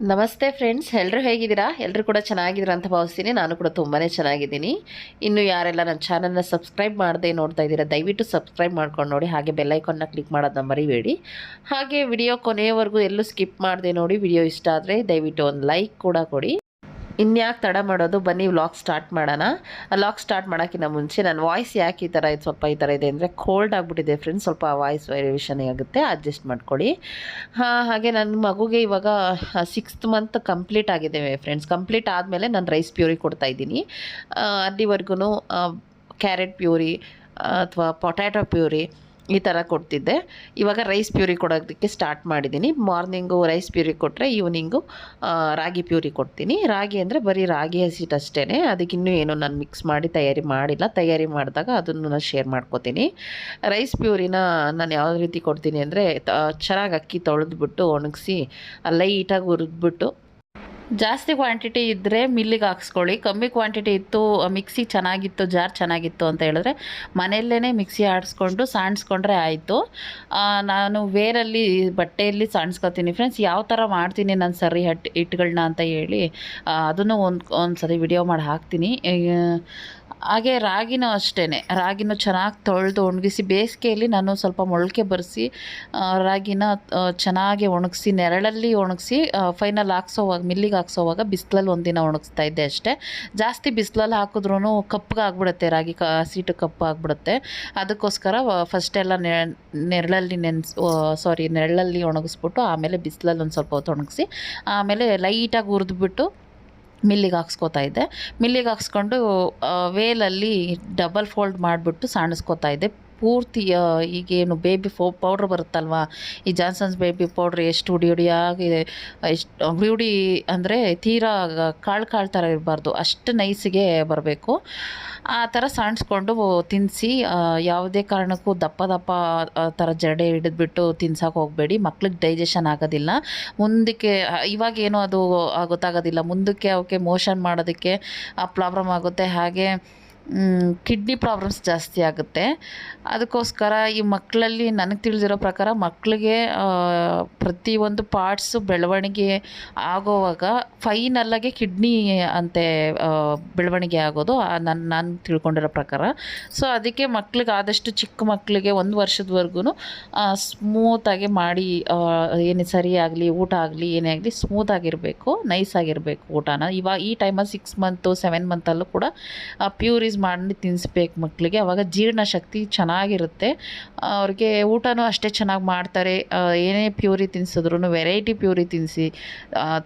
ನಮಸ್ತೆ ಫ್ರೆಂಡ್ಸ್ ಎಲ್ಲರೂ ಹೇಗಿದ್ದೀರಾ? ಎಲ್ಲರೂ ಕೂಡ ಚೆನ್ನಾಗಿದ್ದೀರಾ ಅಂತ ಭಾವಿಸ್ತೀನಿ. ನಾನು ಕೂಡ ತುಂಬಾ ಚೆನ್ನಾಗಿದ್ದೀನಿ. ಇನ್ನು ಯಾರೆಲ್ಲ ನನ್ನ ಚಾನಲ್ನ ಸಬ್ಸ್ಕ್ರೈಬ್ ಮಾಡದೆ ನೋಡ್ತಾ ಇದ್ದೀರಾ, ದಯವಿಟ್ಟು ಸಬ್ಸ್ಕ್ರೈಬ್ ಮಾಡ್ಕೊಂಡು ನೋಡಿ, ಹಾಗೆ ಬೆಲ್ಲೈಕನ್ನ ಕ್ಲಿಕ್ ಮಾಡೋದನ್ನ ಮರಿಬೇಡಿ. ಹಾಗೆ ವಿಡಿಯೋ ಕೊನೆಯವರೆಗೂ ಎಲ್ಲೂ ಸ್ಕಿಪ್ ಮಾಡದೆ ನೋಡಿ ವಿಡಿಯೋ ಇಷ್ಟ ಆದರೆ ದಯವಿಟ್ಟು ಒಂದು ಲೈಕ್ ಕೂಡ ಕೊಡಿ. ಇನ್ಯಾಕೆ ತಡ ಮಾಡೋದು? ಬನ್ನಿ ವ್ಲಾಗ್ ಸ್ಟಾರ್ಟ್ ಮಾಡೋಣ. ವ್ಲಾಗ್ ಸ್ಟಾರ್ಟ್ ಮಾಡೋಕ್ಕಿಂತ ಮುಂಚೆ ನನ್ನ ವಾಯ್ಸ್ ಯಾಕೆ ಈ ಥರ ಇದು ಸ್ವಲ್ಪ ಈ ಥರ ಇದೆ ಅಂದರೆ ಕೋಲ್ಡ್ ಆಗಿಬಿಟ್ಟಿದೆ ಫ್ರೆಂಡ್ಸ್ ಸ್ವಲ್ಪ ವಾಯ್ಸ್ ವೇರಿಯೇಷನ್ ಆಗುತ್ತೆ. ಅಡ್ಜಸ್ಟ್ ಮಾಡ್ಕೊಳ್ಳಿ. ಹಾಂ, ಹಾಗೆ ನನ್ನ ಮಗುಗೆ ಇವಾಗ ಸಿಕ್ಸ್ತ್ ಮಂತ್ ಕಂಪ್ಲೀಟ್ ಆಗಿದೆ ಫ್ರೆಂಡ್ಸ್ ಕಂಪ್ಲೀಟ್ ಆದಮೇಲೆ ನಾನು ರೈಸ್ ಪ್ಯೂರಿ ಕೊಡ್ತಾ ಇದ್ದೀನಿ. ಅಲ್ಲಿವರೆಗೂ ಕ್ಯಾರೆಟ್ ಪ್ಯೂರಿ ಅಥವಾ ಪೊಟ್ಯಾಟೊ ಪ್ಯೂರಿ ಈ ಥರ ಕೊಡ್ತಿದ್ದೆ. ಇವಾಗ ರೈಸ್ ಪ್ಯೂರಿ ಕೊಡೋದಕ್ಕೆ ಸ್ಟಾರ್ಟ್ ಮಾಡಿದ್ದೀನಿ ಮಾರ್ನಿಂಗು ರೈಸ್ ಪ್ಯೂರಿ ಕೊಟ್ಟರೆ ಈವ್ನಿಂಗು ರಾಗಿ ಪ್ಯೂರಿ ಕೊಡ್ತೀನಿ. ರಾಗಿ ಅಂದರೆ ಬರೀ ರಾಗಿ ಹಸಿಟ್ಟು ಅಷ್ಟೇ ಅದಕ್ಕೆ ಇನ್ನೂ ಏನು ನಾನು ಮಿಕ್ಸ್ ಮಾಡಿ ತಯಾರಿ ಮಾಡಿಲ್ಲ. ತಯಾರಿ ಮಾಡಿದಾಗ ಅದನ್ನು ನಾನು ಶೇರ್ ಮಾಡ್ಕೋತೀನಿ. ರೈಸ್ ಪ್ಯೂರಿನ ನಾನು ಯಾವ ರೀತಿ ಕೊಡ್ತೀನಿ ಅಂದರೆ ಚೆನ್ನಾಗಿ ಅಕ್ಕಿ ತೊಳೆದ್ಬಿಟ್ಟು ಒಣಗಿಸಿ ಲೈಟಾಗಿ ಹುರಿದ್ಬಿಟ್ಟು ಜಾಸ್ತಿ ಕ್ವಾಂಟಿಟಿ ಇದ್ದರೆ ಮಿಲ್ಲಿಗೆ ಹಾಕ್ಸ್ಕೊಳ್ಳಿ. ಕಮ್ಮಿ ಕ್ವಾಂಟಿಟಿ ಇತ್ತು ಮಿಕ್ಸಿ ಚೆನ್ನಾಗಿತ್ತು ಜಾರ್ ಚೆನ್ನಾಗಿತ್ತು ಅಂತ ಹೇಳಿದ್ರೆ ಮನೆಯಲ್ಲೇ ಮಿಕ್ಸಿ ಆಡಿಸ್ಕೊಂಡು ಸಾಣಿಸ್ಕೊಂಡ್ರೆ ಆಯಿತು. ನಾನು ವೇರಲ್ಲಿ ಬಟ್ಟೆಯಲ್ಲಿ ಸಾಣಿಸ್ಕೊತೀನಿ ಫ್ರೆಂಡ್ಸ್ ಯಾವ ಥರ ಮಾಡ್ತೀನಿ ನಾನು ಸರಿ ಹಟ್ ಇಟ್ಗಳನ್ನ ಅಂತ ಹೇಳಿ ಅದನ್ನು ಒಂದು ಒಂದು ಸರಿ ವಿಡಿಯೋ ಮಾಡಿ ಹಾಕ್ತೀನಿ. ಹಾಗೆ ರಾಗಿನೂ ಅಷ್ಟೇ ರಾಗಿನೂ ಚೆನ್ನಾಗಿ ತೊಳೆದು ಒಣಗಿಸಿ ಬೇಸಿಗೆಯಲ್ಲಿ ನಾನು ಸ್ವಲ್ಪ ಮೊಳಕೆ ಬರೆಸಿ ರಾಗಿನ ಚೆನ್ನಾಗಿ ಒಣಗಿಸಿ, ನೆರಳಲ್ಲಿ ಒಣಗಿಸಿ ಫೈನಲ್ ಹಾಕ್ಸೋವಾಗ, ಮಿಲ್ಲಿಗೆ ಹಾಕ್ಸೋವಾಗ ಬಿಸಿಲಲ್ಲಿ ಒಂದಿನ ಒಣಗಿಸ್ತಾ ಇದ್ದೆ ಅಷ್ಟೇ. ಜಾಸ್ತಿ ಬಿಸಿಲಲ್ಲಿ ಹಾಕಿದ್ರೂ ಕಪ್ಪಗೆ ಆಗ್ಬಿಡುತ್ತೆ ರಾಗಿ ಕ ಸೀಟು ಕಪ್ಪು ಆಗಿಬಿಡುತ್ತೆ. ಅದಕ್ಕೋಸ್ಕರ ಫಸ್ಟ್ ಎಲ್ಲ ನೆರಳಲ್ಲಿ ನೆನ್ಸ್ ಸಾರಿ ನೆರಳಲ್ಲಿ ಒಣಗಿಸ್ಬಿಟ್ಟು ಆಮೇಲೆ ಬಿಸಿಲಲ್ಲಿ ಒಂದು ಸ್ವಲ್ಪ ಹೊತ್ತು ಒಣಗಿಸಿ, ಆಮೇಲೆ ಲೈಟಾಗಿ ಹುರಿದ್ಬಿಟ್ಟು ಮಿಲ್ಲಿಗೆ ಹಾಕ್ಸ್ಕೊತಾ ಇದ್ದೆ. ಮಿಲ್ಲಿಗೆ ಹಾಕ್ಸ್ಕೊಂಡು ವೇಲಲ್ಲಿ ಡಬಲ್ ಫೋಲ್ಡ್ ಮಾಡಿಬಿಟ್ಟು ಸಾಣಿಸ್ಕೊತಾ ಇದ್ದೆ. ಪೂರ್ತಿ ಈಗೇನು ಬೇಬಿ ಫೋ ಪೌಡ್ರ್ ಬರುತ್ತಲ್ವಾ? ಈ ಜಾನ್ಸನ್ಸ್ ಬೇಬಿ ಪೌಡ್ರ್ ಎಷ್ಟು ಹುಡಿ ಆಗಿ ಎಷ್ಟು ಹುಡಿ ಹುಡಿ ಅಂದರೆ ತೀರಾ ಕಾಳು ಕಾಳು ಥರ ಇರಬಾರ್ದು, ಅಷ್ಟು ನೈಸಿಗೆ ಬರಬೇಕು. ಆ ಥರ ಸಾಣಿಸ್ಕೊಂಡು ತಿನ್ನಿಸಿ ಯಾವುದೇ ಕಾರಣಕ್ಕೂ ದಪ್ಪ ದಪ್ಪ ಥರ ಜಡೆ ಹಿಡಿದ್ಬಿಟ್ಟು ತಿನ್ಸಕ್ಕೆ ಹೋಗಬೇಡಿ, ಮಕ್ಳಿಗೆ ಡೈಜೆಷನ್ ಆಗೋದಿಲ್ಲ. ಮುಂದಕ್ಕೆ, ಇವಾಗ ಏನೂ ಅದು ಗೊತ್ತಾಗೋದಿಲ್ಲ ಮುಂದಕ್ಕೆ ಅವಕ್ಕೆ ಮೋಷನ್ ಮಾಡೋದಕ್ಕೆ ಪ್ರಾಬ್ಲಮ್ ಆಗುತ್ತೆ. ಹಾಗೆ ಕಿಡ್ನಿ ಪ್ರಾಬ್ಲಮ್ಸ್ ಜಾಸ್ತಿ ಆಗುತ್ತೆ. ಅದಕ್ಕೋಸ್ಕರ ಈ ಮಕ್ಕಳಲ್ಲಿ ನನಗೆ ತಿಳಿದಿರೋ ಪ್ರಕಾರ ಮಕ್ಕಳಿಗೆ ಪ್ರತಿಯೊಂದು ಪಾರ್ಟ್ಸು ಬೆಳವಣಿಗೆ ಆಗೋವಾಗ ಫೈನಲ್ಲಾಗೆ ಕಿಡ್ನಿ ಅಂತೆ ಬೆಳವಣಿಗೆ ಆಗೋದು ನನ್ನ ನಾನು ತಿಳ್ಕೊಂಡಿರೋ ಪ್ರಕಾರ. ಸೊ ಅದಕ್ಕೆ ಮಕ್ಳಿಗೆ ಆದಷ್ಟು ಚಿಕ್ಕ ಮಕ್ಕಳಿಗೆ ಒಂದು ವರ್ಷದವರೆಗೂ ಸ್ಮೂತಾಗಿ ಮಾಡಿ ಏನು ಸರಿ ಆಗಲಿ, ಊಟ ಆಗಲಿ, ಏನೇ ಆಗಲಿ ಸ್ಮೂತಾಗಿರಬೇಕು ನೈಸ್ ಆಗಿರಬೇಕು ಊಟನ. ಇವಾಗ ಈ ಟೈಮಲ್ಲಿ ಸಿಕ್ಸ್ ಮಂತು ಸೆವೆನ್ ಮಂತಲ್ಲೂ ಕೂಡ ಪ್ಯೂರೀಸ್ ಮಾಡಿ ತಿನ್ನಿಸ್ಬೇಕು ಮಕ್ಕಳಿಗೆ ಅವಾಗ ಜೀರ್ಣಶಕ್ತಿ ಚೆನ್ನಾಗಿರುತ್ತೆ. ಅವ್ರಿಗೆ ಊಟನೂ ಅಷ್ಟೇ ಚೆನ್ನಾಗಿ ಮಾಡ್ತಾರೆ. ಏನೇ ಪ್ಯೂರಿ ತಿನ್ಸಿದ್ರು ವೆರೈಟಿ ಪ್ಯೂರಿ ತಿನ್ನಿಸಿ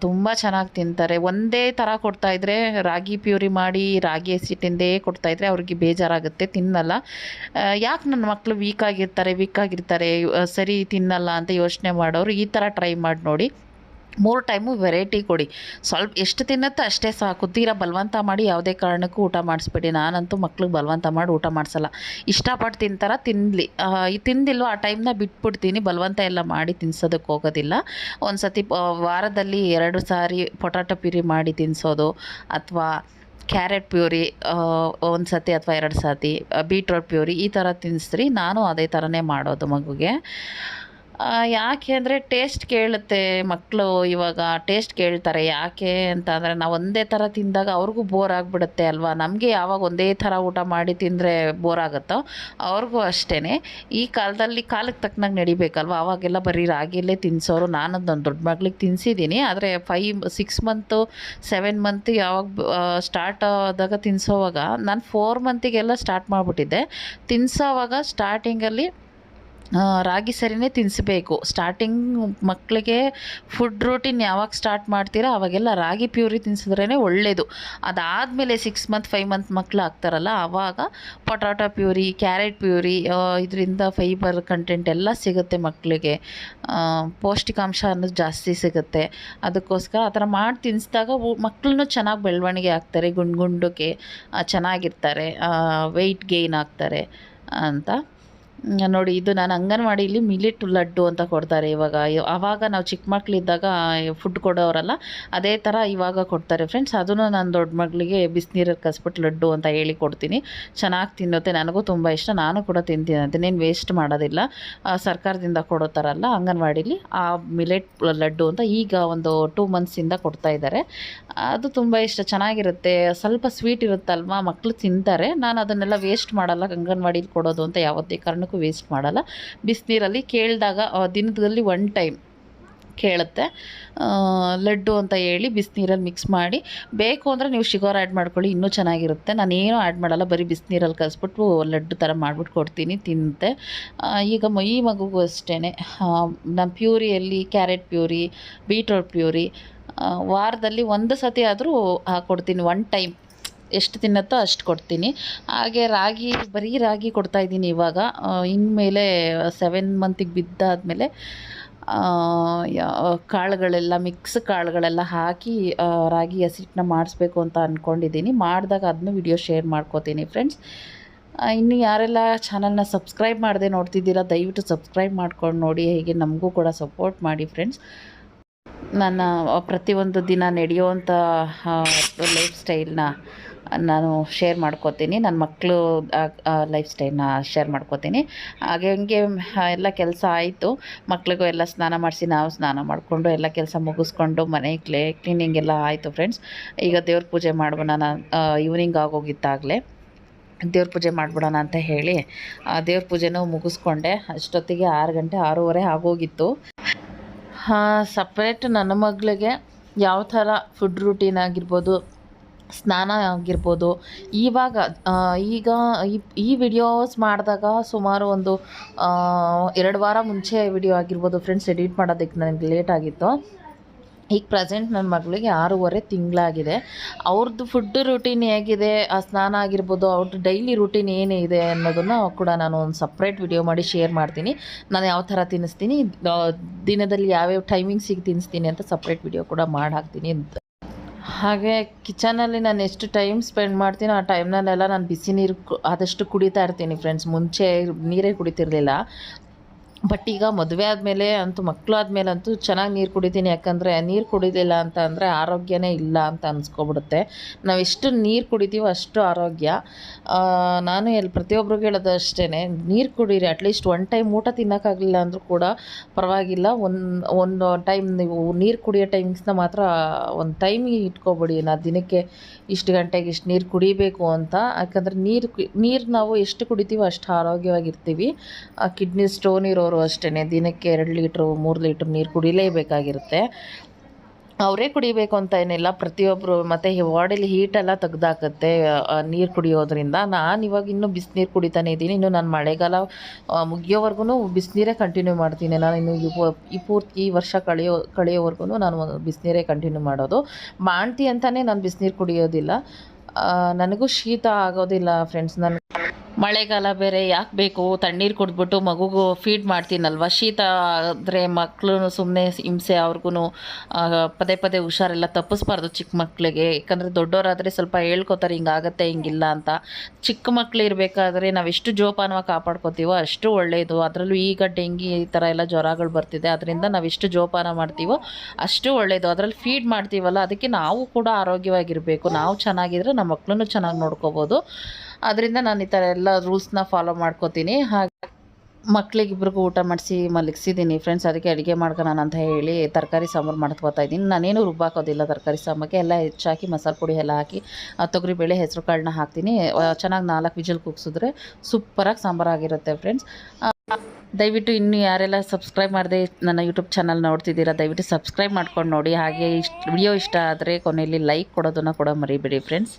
ತುಂಬ ಚೆನ್ನಾಗಿ ತಿಂತಾರೆ. ಒಂದೇ ಥರ ಕೊಡ್ತಾಯಿದ್ರೆ ರಾಗಿ ಪ್ಯೂರಿ ಮಾಡಿ ರಾಗಿ ಹಸಿಟ್ಟಿಂದೇ ಕೊಡ್ತಾಯಿದ್ರೆ ಅವ್ರಿಗೆ ಬೇಜಾರಾಗುತ್ತೆ, ತಿನ್ನಲ್ಲ. ಯಾಕೆ ನನ್ನ ಮಕ್ಕಳು ವೀಕಾಗಿರ್ತಾರೆ ಆಗಿರ್ತಾರೆ ವೀಕ್ ಆಗಿರ್ತಾರೆ ಸರಿ ತಿನ್ನಲ್ಲ ಅಂತ ಯೋಚನೆ ಮಾಡೋರು ಈ ಥರ ಟ್ರೈ ಮಾಡಿ ನೋಡಿ. ಮೂರು ಟೈಮು ವೆರೈಟಿ ಕೊಡಿ. ಸ್ವಲ್ಪ ಎಷ್ಟು ತಿನ್ನುತ್ತೋ ಅಷ್ಟೇ ಸಾಕು. ತೀರಾ ಬಲವಂತ ಮಾಡಿ ಯಾವುದೇ ಕಾರಣಕ್ಕೂ ಊಟ ಮಾಡಿಸ್ಬೇಡಿ. ನಾನಂತೂ ಮಕ್ಳಿಗೆ ಬಲವಂತ ಮಾಡಿ ಊಟ ಮಾಡಿಸಲ್ಲ. ಇಷ್ಟಪಟ್ಟು ತಿಂತಾರ? ತಿನ್ನಲಿ ಈ ತಿಂದಿಲ್ವೋ? ಆ ಟೈಮ್ನ ಬಿಟ್ಬಿಡ್ತೀನಿ. ಬಲವಂತ ಎಲ್ಲ ಮಾಡಿ ತಿನ್ಸೋದಕ್ಕೆ ಹೋಗೋದಿಲ್ಲ. ಒಂದು ಸತಿ ವಾರದಲ್ಲಿ ಎರಡು ಸಾರಿ ಪೊಟಾಟೊ ಪ್ಯೂರಿ ಮಾಡಿ ತಿನ್ನಿಸೋದು ಅಥವಾ ಕ್ಯಾರೆಟ್ ಪ್ಯೂರಿ ಒಂದು ಸತಿ ಅಥವಾ ಎರಡು ಸತಿ ಬೀಟ್ರೋಟ್ ಪ್ಯೂರಿ ಈ ಥರ ತಿನ್ನಿಸ್ರಿ ನಾನು ಅದೇ ಥರನೇ ಮಾಡೋದು ಮಗುಗೆ. ಯಾಕೆ ಅಂದರೆ ಟೇಸ್ಟ್ ಕೇಳುತ್ತೆ ಮಕ್ಕಳು ಇವಾಗ ಟೇಸ್ಟ್ ಕೇಳ್ತಾರೆ. ಯಾಕೆ ಅಂತ ಅಂದರೆ ನಾವು ಒಂದೇ ಥರ ತಿಂದಾಗ ಅವ್ರಿಗೂ ಬೋರ್ ಆಗಿಬಿಡುತ್ತೆ ಅಲ್ವಾ? ನಮಗೆ ಯಾವಾಗ ಒಂದೇ ಥರ ಊಟ ಮಾಡಿ ತಿಂದರೆ ಬೋರ್ ಆಗುತ್ತೋ ಅವ್ರಿಗೂ ಅಷ್ಟೇ ಈ ಕಾಲದಲ್ಲಿ ಕಾಲಕ್ಕೆ ತಕ್ಕನಾಗಿ ನಡಿಬೇಕಲ್ವ? ಅವಾಗೆಲ್ಲ ಬರೀ ರಾಗಿಯಲ್ಲೇ ತಿನ್ಸೋರು. ನಾನು ನನ್ನ ದೊಡ್ಡ ಮಗಳಿಗೆ ತಿನ್ಸಿದ್ದೀನಿ ಆದರೆ five six month seven month ಯಾವಾಗ ಸ್ಟಾರ್ಟ್ ಆದಾಗ ತಿನ್ಸೋವಾಗ ನಾನು ಫೋರ್ ಮಂತಿಗೆಲ್ಲ ಸ್ಟಾರ್ಟ್ ಮಾಡಿಬಿಟ್ಟಿದ್ದೆ. ತಿನ್ಸೋವಾಗ ಸ್ಟಾರ್ಟಿಂಗಲ್ಲಿ ರಾಗಿ ಸರಿನೇ ತಿನ್ನಿಸ್ಬೇಕು ಸ್ಟಾರ್ಟಿಂಗ್ ಮಕ್ಕಳಿಗೆ ಫುಡ್ ರೂಟೀನ್ ಯಾವಾಗ ಸ್ಟಾರ್ಟ್ ಮಾಡ್ತೀರಾ ಅವಾಗೆಲ್ಲ ರಾಗಿ ಪ್ಯೂರಿ ತಿನ್ಸಿದ್ರೇ ಒಳ್ಳೆಯದು ಅದಾದಮೇಲೆ ಸಿಕ್ಸ್ ಮಂತ್ ಫೈವ್ ಮಂತ್ ಮಕ್ಕಳು ಆಗ್ತಾರಲ್ಲ ಆವಾಗ ಪೊಟಾಟೊ ಪ್ಯೂರಿ ಕ್ಯಾರೆಟ್ ಪ್ಯೂರಿ ಇದರಿಂದ ಫೈಬರ್ ಕಂಟೆಂಟ್ ಎಲ್ಲ ಸಿಗುತ್ತೆ ಮಕ್ಕಳಿಗೆ ಪೌಷ್ಟಿಕಾಂಶ ಅನ್ನೋದು ಜಾಸ್ತಿ ಸಿಗುತ್ತೆ. ಅದಕ್ಕೋಸ್ಕರ ಆ ಥರ ಮಾಡಿ ತಿನ್ನಿಸಿದಾಗ ಮಕ್ಕಳನ್ನು ಚೆನ್ನಾಗಿ ಬೆಳವಣಿಗೆ ಆಗ್ತಾರೆ ಗುಂಡು ಆ, ಚೆನ್ನಾಗಿರ್ತಾರೆ ವೆಯ್ಟ್ ಗೇಯ್ನ್ ಆಗ್ತಾರೆ ಅಂತ. ನೋಡಿ, ಇದು ನಾನು ಅಂಗನವಾಡಿಲಿ ಮಿಲಿಟ್ ಲಡ್ಡು ಅಂತ ಕೊಡ್ತಾರೆ ಇವಾಗ. ಆವಾಗ ನಾವು ಚಿಕ್ಕ ಮಕ್ಕಳಿದ್ದಾಗ ಫುಡ್ ಕೊಡೋರಲ್ಲ, ಅದೇ ಥರ ಇವಾಗ ಕೊಡ್ತಾರೆ ಫ್ರೆಂಡ್ಸ್ ಅದನ್ನು ನಾನು ದೊಡ್ಡ ಮಗಳಿಗೆ ಬಿಸಿನೀರಲ್ಲಿ ಕಸ್ಬಿಟ್ಟು ಲಡ್ಡು ಅಂತ ಹೇಳಿ ಕೊಡ್ತೀನಿ. ಚೆನ್ನಾಗಿ ತಿನ್ನುತ್ತೆ, ನನಗೂ ತುಂಬ ಇಷ್ಟ. ನಾನು ಕೂಡ ತಿಂತೀನಿ, ಅದನ್ನೇನು ವೇಸ್ಟ್ ಮಾಡೋದಿಲ್ಲ. ಸರ್ಕಾರದಿಂದ ಕೊಡೋ ಥರ ಅಲ್ಲ, ಅಂಗನವಾಡೀಲಿ ಆ ಮಿಲೆಟ್ ಲಡ್ಡು ಅಂತ ಈಗ ಒಂದು ಟೂ ಮಂತ್ಸಿಂದ ಕೊಡ್ತಾ ಇದ್ದಾರೆ ಅದು ತುಂಬ ಇಷ್ಟ, ಚೆನ್ನಾಗಿರುತ್ತೆ, ಸ್ವಲ್ಪ ಸ್ವೀಟ್ ಇರುತ್ತಲ್ವ ಮಕ್ಕಳು ತಿಂತಾರೆ. ನಾನು ಅದನ್ನೆಲ್ಲ ವೇಸ್ಟ್ ಮಾಡಲ್ಲ, ಅಂಗನವಾಡಿಲಿ ಕೊಡೋದು ಅಂತ ಯಾವುದೇ ಕಾರಣಕ್ಕೂ ವೇಸ್ಟ್ ಮಾಡಲ್ಲ. ಬಿಸಿನೀರಲ್ಲಿ ಕೇಳಿದಾಗ ದಿನದಲ್ಲಿ ಒನ್ ಟೈಮ್ ಕೇಳುತ್ತೆ. ಲಡ್ಡು ಅಂತ ಹೇಳಿ ಬಿಸಿನೀರಲ್ಲಿ ಮಿಕ್ಸ್ ಮಾಡಿ. ಬೇಕು ಅಂದರೆ ನೀವು ಶುಗರ್ ಆ್ಯಡ್ ಮಾಡ್ಕೊಳ್ಳಿ, ಇನ್ನೂ ಚೆನ್ನಾಗಿರುತ್ತೆ. ನಾನೇನು ಆ್ಯಡ್ ಮಾಡಲ್ಲ, ಬರೀ ಬಿಸಿನೀರಲ್ಲಿ ಕಲಿಸ್ಬಿಟ್ಟು ಲಡ್ಡು ಥರ ಮಾಡಿಬಿಟ್ಟು ಕೊಡ್ತೀನಿ ತಿನ್ನುತ್ತೆ ಈಗ ಮೈ ಮಗುಗೂ ಅಷ್ಟೇ ನಮ್ಮ ಪ್ಯೂರಿಯಲ್ಲಿ ಕ್ಯಾರೆಟ್ ಪ್ಯೂರಿ, ಬೀಟ್ರೋಟ್ ಪ್ಯೂರಿ ವಾರದಲ್ಲಿ ಒಂದು ಸತಿ ಆದರೂ ಕೊಡ್ತೀನಿ ಒನ್ ಟೈಮ್ ಎಷ್ಟು ತಿನ್ನತ್ತೋ ಅಷ್ಟು ಕೊಡ್ತೀನಿ. ಹಾಗೆ ರಾಗಿ, ಬರೀ ರಾಗಿ ಕೊಡ್ತಾ ಇದ್ದೀನಿ ಇವಾಗ. ಇನ್ಮೇಲೆ ಸೆವೆನ್ ಮಂತಿಗೆ ಬಿದ್ದಾದಮೇಲೆ ಕಾಳುಗಳೆಲ್ಲ ಮಿಕ್ಸ್ ಕಾಳುಗಳೆಲ್ಲ ಹಾಕಿ ರಾಗಿ ಹಸಿಟ್ಟನ್ನ ಮಾಡಿಸ್ಬೇಕು ಅಂತ ಅಂದ್ಕೊಂಡಿದ್ದೀನಿ ಮಾಡಿದಾಗ ಅದನ್ನು ವಿಡಿಯೋ ಶೇರ್ ಮಾಡ್ಕೋತೀನಿ ಫ್ರೆಂಡ್ಸ್ ಇನ್ನು ಯಾರೆಲ್ಲ ಚಾನಲ್ನ ಸಬ್ಸ್ಕ್ರೈಬ್ ಮಾಡದೆ ನೋಡ್ತಿದ್ದೀರಾ, ದಯವಿಟ್ಟು ಸಬ್ಸ್ಕ್ರೈಬ್ ಮಾಡ್ಕೊಂಡು ನೋಡಿ. ಹೇಗೆ ನಮಗೂ ಕೂಡ ಸಪೋರ್ಟ್ ಮಾಡಿ ಫ್ರೆಂಡ್ಸ್ ನನ್ನ ಪ್ರತಿಯೊಂದು ದಿನ ನಡೆಯುವಂಥ ಲೈಫ್ ಸ್ಟೈಲ್ನ ನಾನು ಶೇರ್ ಮಾಡ್ಕೋತೀನಿ. ನನ್ನ ಮಕ್ಕಳು ಲೈಫ್ ಸ್ಟೈಲ್ನ ಶೇರ್ ಮಾಡ್ಕೋತೀನಿ. ಹಾಗೆ ಹಂಗೆ ಎಲ್ಲ ಕೆಲಸ ಆಯಿತು. ಮಕ್ಳಿಗೂ ಎಲ್ಲ ಸ್ನಾನ ಮಾಡಿಸಿ ನಾವು ಸ್ನಾನ ಮಾಡಿಕೊಂಡು ಎಲ್ಲ ಕೆಲಸ ಮುಗಿಸ್ಕೊಂಡು ಮನೆ ಕ್ಲೇ ಕ್ಲೀನಿಂಗ್ ಎಲ್ಲ ಆಯಿತು ಫ್ರೆಂಡ್ಸ್ ಈಗ ದೇವ್ರ ಪೂಜೆ ಮಾಡ್ಬೋಣ ನಾನು ಈವ್ನಿಂಗ್ ಆಗೋಗಿತ್ತಾಗಲೇ ದೇವ್ರ ಪೂಜೆ ಮಾಡಿಬಿಡೋಣ ಅಂತ ಹೇಳಿ ದೇವ್ರ ಪೂಜೆನೂ ಮುಗಿಸ್ಕೊಂಡೆ. ಅಷ್ಟೊತ್ತಿಗೆ ಆರು ಗಂಟೆ, ಆರೂವರೆ ಆಗೋಗಿತ್ತು. ಸಪ್ರೇಟ್ ನನ್ನ ಮಗಳಿಗೆ ಯಾವ ಥರ ಫುಡ್ ರೂಟೀನ್ ಆಗಿರ್ಬೋದು ಸ್ನಾನ ಆಗಿರ್ಬೋದು. ಇವಾಗ ಈಗ ಈ ಈ ವಿಡಿಯೋಸ್ ಮಾಡಿದಾಗ ಸುಮಾರು ಒಂದು ಎರಡು ವಾರ ಮುಂಚೆ ವಿಡಿಯೋ ಆಗಿರ್ಬೋದು. ಫ್ರೆಂಡ್ಸ್ ಎಡಿಟ್ ಮಾಡೋದಕ್ಕೆ ನನಗೆ ಲೇಟ್ ಆಗಿತ್ತು. ಈಗ ಪ್ರೆಸೆಂಟ್ ನನ್ನ ಮಗಳಿಗೆ ಆರೂವರೆ ತಿಂಗಳಾಗಿದೆ. ಅವ್ರದ್ದು ಫುಡ್ ರೂಟೀನ್ ಹೇಗಿದೆ? ಆ, ಸ್ನಾನ ಆಗಿರ್ಬೋದು. ಅವ್ರದ್ದು ಡೈಲಿ ರೂಟೀನ್ ಏನಿದೆ ಅನ್ನೋದನ್ನು ಕೂಡ ನಾನು ಒಂದು ಸಪ್ರೇಟ್ ವಿಡಿಯೋ ಮಾಡಿ ಶೇರ್ ಮಾಡ್ತೀನಿ. ನಾನು ಯಾವ ಥರ ತಿನ್ನಿಸ್ತೀನಿ? ದಿನದಲ್ಲಿ ಯಾವ್ಯಾವ ಟೈಮಿಂಗ್ಸಿಗೆ ತಿನ್ನಿಸ್ತೀನಿ ಅಂತ ಸಪ್ರೇಟ್ ವಿಡಿಯೋ ಕೂಡ ಮಾಡಿ ಹಾಕ್ತೀನಿ ಅಂತ. ಹಾಗೆ ಕಿಚನಲ್ಲಿ ನಾನು ಎಷ್ಟು ಟೈಮ್ ಸ್ಪೆಂಡ್ ಮಾಡ್ತೀನೋ ಆ ಟೈಮ್ನಲ್ಲೆಲ್ಲ ನಾನು ಬಿಸಿ ನೀರು ಆದಷ್ಟು ಕುಡಿತಾ ಇರ್ತೀನಿ ಫ್ರೆಂಡ್ಸ್ ಮುಂಚೆ ನೀರೇ ಕುಡಿತಿರ್ಲಿಲ್ಲ. ಬಟ್ ಈಗ ಮದುವೆ ಆದಮೇಲೆ ಅಂತೂ ಮಕ್ಕಳು ಆದಮೇಲೆ ಅಂತೂ ಚೆನ್ನಾಗಿ ನೀರು ಕುಡಿತೀನಿ. ಯಾಕಂದರೆ ನೀರು ಕುಡಿಲಿಲ್ಲ ಅಂತ ಅಂದರೆ ಆರೋಗ್ಯನೇ ಇಲ್ಲ ಅಂತ ಅನ್ಸ್ಕೊಬಿಡುತ್ತೆ. ನಾವು ಎಷ್ಟು ನೀರು ಕುಡಿತೀವೋ ಅಷ್ಟು ಆರೋಗ್ಯ. ನಾನು ಎಲ್ಲಿ ಪ್ರತಿಯೊಬ್ಬರಿಗೂ ಹೇಳೋದು ಅಷ್ಟೇ ನೀರು ಕುಡೀರಿ ಅಟ್ಲೀಸ್ಟ್ ಒನ್ ಟೈಮ್ ಊಟ ತಿನ್ನೋಕ್ಕಾಗಲಿಲ್ಲ ಅಂದರೂ ಕೂಡ ಪರವಾಗಿಲ್ಲ. ಒಂದು ಒಂದು ಟೈಮ್ ನೀವು ನೀರು ಕುಡಿಯೋ ಟೈಮ್ಸ್ನ ಮಾತ್ರ ಒಂದು ಟೈಮಿಗೆ ಇಟ್ಕೊಬಿಡಿ. ನಾ ದಿನಕ್ಕೆ ಇಷ್ಟು ಗಂಟೆಗೆ ಇಷ್ಟು ನೀರು ಕುಡಿಬೇಕು ಅಂತ. ಯಾಕಂದರೆ ನೀರು ನೀರು ನಾವು ಎಷ್ಟು ಕುಡಿತೀವೋ ಅಷ್ಟು ಆರೋಗ್ಯವಾಗಿರ್ತೀವಿ. ಕಿಡ್ನಿ ಸ್ಟೋನ್ ಇರೋರು ಅಷ್ಟೇ ದಿನಕ್ಕೆ ಎರಡು ಲೀಟ್ರು, ಮೂರು ಲೀಟ್ರ್ ನೀರು ಕುಡಿಲೇಬೇಕಾಗಿರುತ್ತೆ. ಅವರೇ ಕುಡಿಬೇಕು ಅಂತ ಏನಿಲ್ಲ ಪ್ರತಿಯೊಬ್ಬರು ಮತ್ತು ಬಾಡಿಲಿ ಹೀಟೆಲ್ಲ ತೆಗ್ದಾಕತ್ತೆ ನೀರು ಕುಡಿಯೋದ್ರಿಂದ. ನಾನು ಇವಾಗ ಇನ್ನೂ ಬಿಸಿನೀರು ಕುಡಿತಾನೆ ಇದ್ದೀನಿ. ಇನ್ನು ನಾನು ಮಳೆಗಾಲ ಮುಗಿಯೋವರೆಗೂ ಬಿಸಿನೀರೇ ಕಂಟಿನ್ಯೂ ಮಾಡ್ತೀನಿ. ನಾನು ಇನ್ನು ಈ ಪೂರ್ತಿ ಈ ವರ್ಷ ಕಳೆಯೋ ಕಳೆಯೋವರೆಗೂ ನಾನು ಬಿಸಿನೀರೇ ಕಂಟಿನ್ಯೂ ಮಾಡೋದು. ಮಾಡ್ತಿ ಅಂತಲೇ ನಾನು ಬಿಸಿನೀರು ಕುಡಿಯೋದಿಲ್ಲ. ನನಗೂ ಶೀತ ಆಗೋದಿಲ್ಲ ಫ್ರೆಂಡ್ಸ್ ನನ್ನ ಮಳೆಗಾಲ ಬೇರೆ ಯಾಕೆ ಬೇಕು? ತಣ್ಣೀರು ಕುಡಿದ್ಬಿಟ್ಟು ಮಗುಗೂ ಫೀಡ್ ಮಾಡ್ತೀನಲ್ವ? ಶೀತ ಆದರೆ ಮಕ್ಕಳು ಸುಮ್ಮನೆ ಹಿಂಸೆ ಅವ್ರಿಗೂ ಪದೇ ಪದೇ ಹುಷಾರೆಲ್ಲ ತಪ್ಪಿಸ್ಬಾರ್ದು ಚಿಕ್ಕ ಮಕ್ಕಳಿಗೆ ಯಾಕಂದರೆ ದೊಡ್ಡವರಾದರೆ ಸ್ವಲ್ಪ ಹೇಳ್ಕೊತಾರೆ ಹಿಂಗಾಗತ್ತೆ ಹಿಂಗಿಲ್ಲ ಅಂತ. ಚಿಕ್ಕ ಮಕ್ಕಳು ಇರಬೇಕಾದ್ರೆ ನಾವು ಎಷ್ಟು ಜೋಪಾನವಾಗಿ ಕಾಪಾಡ್ಕೋತೀವೋ ಅಷ್ಟು ಒಳ್ಳೆಯದು ಅದರಲ್ಲೂ ಈಗ ಡೆಂಗಿ ಈ ಥರ ಎಲ್ಲ ಜ್ವರಗಳು ಬರ್ತಿದೆ. ಅದರಿಂದ ನಾವು ಎಷ್ಟು ಜೋಪಾನ ಮಾಡ್ತೀವೋ ಅಷ್ಟು ಒಳ್ಳೆಯದು ಅದರಲ್ಲಿ ಫೀಡ್ ಮಾಡ್ತೀವಲ್ಲ, ಅದಕ್ಕೆ ನಾವು ಕೂಡ ಆರೋಗ್ಯವಾಗಿರಬೇಕು. ನಾವು ಚೆನ್ನಾಗಿದ್ರೆ ನಮ್ಮ ಮಕ್ಕಳನ್ನು ಚೆನ್ನಾಗಿ ನೋಡ್ಕೋಬೋದು. ಅದರಿಂದ ನಾನು ಈ ಥರ ಎಲ್ಲ ರೂಲ್ಸ್ನ ಫಾಲೋ ಮಾಡ್ಕೋತೀನಿ. ಹಾಗೆ ಮಕ್ಕಳಿಗಿಬ್ರಿಗೂ ಊಟ ಮಾಡಿಸಿ ಮಲಗಿಸಿದ್ದೀನಿ ಫ್ರೆಂಡ್ಸ್ ಅದಕ್ಕೆ ಅಡುಗೆ ನಾನು ಅಂತ ಹೇಳಿ ತರಕಾರಿ ಸಾಂಬಾರು ಮಾಡ್ಕೋತಾ ಇದ್ದೀನಿ. ನಾನೇನು ರುಬ್ಬಾಕೋದಿಲ್ಲ ತರಕಾರಿ ಸಾಂಬಾರಿಗೆ. ಎಲ್ಲ ಹೆಚ್ಚಾಕಿ ಮಸಾಲೆ ಪುಡಿ ಎಲ್ಲ ಹಾಕಿ ತೊಗರಿ ಬೇಳೆ, ಹೆಸರು ಕಾಳನ್ನ ಹಾಕ್ತೀನಿ. ಚೆನ್ನಾಗಿ ನಾಲ್ಕು ವಿಜಲ್ ಕುಗ್ಸಿದ್ರೆ ಸೂಪರಾಗಿ ಸಾಂಬಾರಾಗಿರುತ್ತೆ ಫ್ರೆಂಡ್ಸ್ ದಯವಿಟ್ಟು ಇನ್ನು ಯಾರೆಲ್ಲ ಸಬ್ಸ್ಕ್ರೈಬ್ ಮಾಡದೆ ನನ್ನ ಯೂಟ್ಯೂಬ್ ಚಾನಲ್ ನೋಡ್ತಿದ್ದೀರಾ, ದಯವಿಟ್ಟು ಸಬ್ಸ್ಕ್ರೈಬ್ ಮಾಡ್ಕೊಂಡು ನೋಡಿ. ಹಾಗೆ ಇಷ್ಟ ವಿಡಿಯೋ ಇಷ್ಟ ಆದರೆ ಕೊನೆಯಲ್ಲಿ ಲೈಕ್ ಕೊಡೋದನ್ನು ಕೂಡ ಮರಿಬೇಡಿ ಫ್ರೆಂಡ್ಸ್